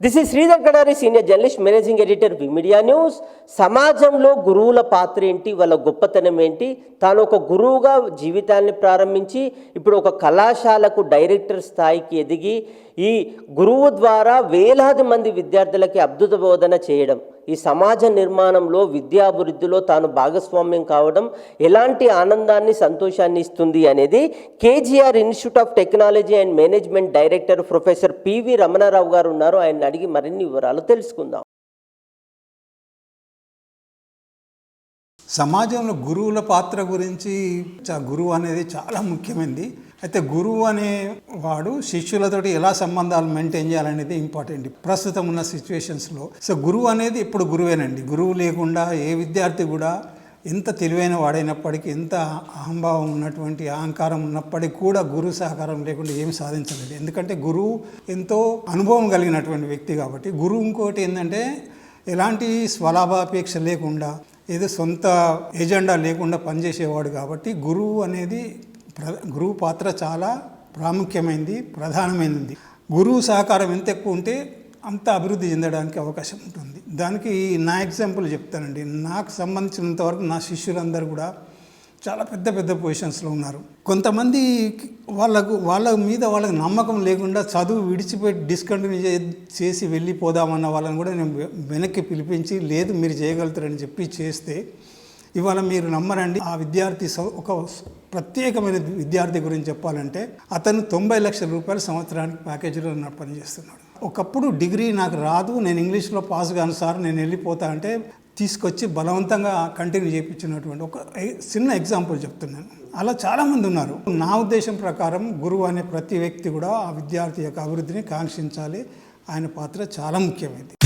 This ఈ Sridhar Kadari senior journalist managing editor media news సమాజంలో గురువుల పాత్ర ఏంటి? వాళ్ళ గొప్పతనం ఏంటి? తాను ఒక గురువుగా జీవితాన్ని ప్రారంభించి ఇప్పుడు ఒక కళాశాలకు డైరెక్టర్ స్థాయికి ఎదిగి ఈ గురువు ద్వారా వేలాది మంది విద్యార్థులకి అద్భుత బోధన చేయడం. ఈ సమాజ నిర్మాణంలో విద్యాభివృద్ధిలో తాను భాగస్వామ్యం కావడం ఎలాంటి ఆనందాన్ని సంతోషాన్ని ఇస్తుంది అనేది KGR institute of technology and management director professor PV Ramana Rao గారు ఉన్నారు. ఆయన అడిగి మరిన్ని వివరాలు తెలుసుకుందాం. సమాజంలో గురువుల పాత్ర గురించి చ- గురువు అనేది చాలా ముఖ్యమైనది అయితే గురువు అనే వాడు శిష్యులతోటి ఎలా సంబంధాలు మెయింటైన్ చేయాలనేది ఇంపార్టెంట్ ప్రస్తుతం ఉన్న సిచ్యువేషన్స్లో సో గురువు అనేది ఇప్పుడు గురువేనండి. గురువు లేకుండా ఏ విద్యార్థి కూడా ఎంత తెలివైన వాడైనప్పటికీ ఎంత అహంభావం ఉన్నటువంటి అహంకారం ఉన్నప్పటికీ కూడా గురువు సహకారం లేకుండా ఏమి సాధించలేదు. ఎందుకంటే గురువు ఎంతో అనుభవం కలిగినటువంటి వ్యక్తి కాబట్టి గురువు ఇంకోటి ఏంటంటే ఎలాంటి స్వలాభాపేక్ష లేకుండా ఏదో సొంత ఎజెండా లేకుండా పనిచేసేవాడు కాబట్టి గురువు అనేది ప్ర గురువు పాత్ర చాలా ప్రాముఖ్యమైనది ప్రధానమైనది గురువు సహకారం ఎంత ఎక్కువ ఉంటే అంత అభివృద్ధి చెందడానికి అవకాశం ఉంటుంది. దానికి నా ఎగ్జాంపుల్ చెప్తానండి. నాకు సంబంధించినంత వరకు నా శిష్యులందరూ కూడా చాలా పెద్ద పెద్ద పొజిషన్స్లో ఉన్నారు. కొంతమంది వాళ్ళకు వాళ్ళ మీద వాళ్ళకి నమ్మకం లేకుండా చదువు విడిచిపెట్టి డిస్కంటిన్యూ చే- చేసి వెళ్ళిపోదామన్న వాళ్ళని కూడా నేను వె- వెనక్కి పిలిపించి లేదు మీరు చేయగలుగుతారని చెప్పి చేస్తే ఇవాళ మీరు నమ్మరండి. ఆ విద్యార్థి సౌ- ఒక ప్రత్యేకమైన విద్యార్థి గురించి చెప్పాలంటే అతను తొంభై లక్షల రూపాయలు సంవత్సరానికి ప్యాకేజీలో నా పనిచేస్తున్నాడు ఒకప్పుడు డిగ్రీ నాకు రాదు నేను ఇంగ్లీష్లో పాస్ కాను సార్ నేను వెళ్ళిపోతా అంటే తీసుకొచ్చి బలవంతంగా కంటిన్యూ చేయించినటువంటి ఒక చిన్న ఎగ్జాంపుల్ చెప్తున్నాను. అలా చాలామంది ఉన్నారు. నా ఉద్దేశం ప్రకారం గురువు అనే ప్రతి వ్యక్తి కూడా ఆ విద్యార్థి యొక్క అభివృద్ధిని కాంక్షించాలి. ఆయన పాత్ర చాలా ముఖ్యమైనది.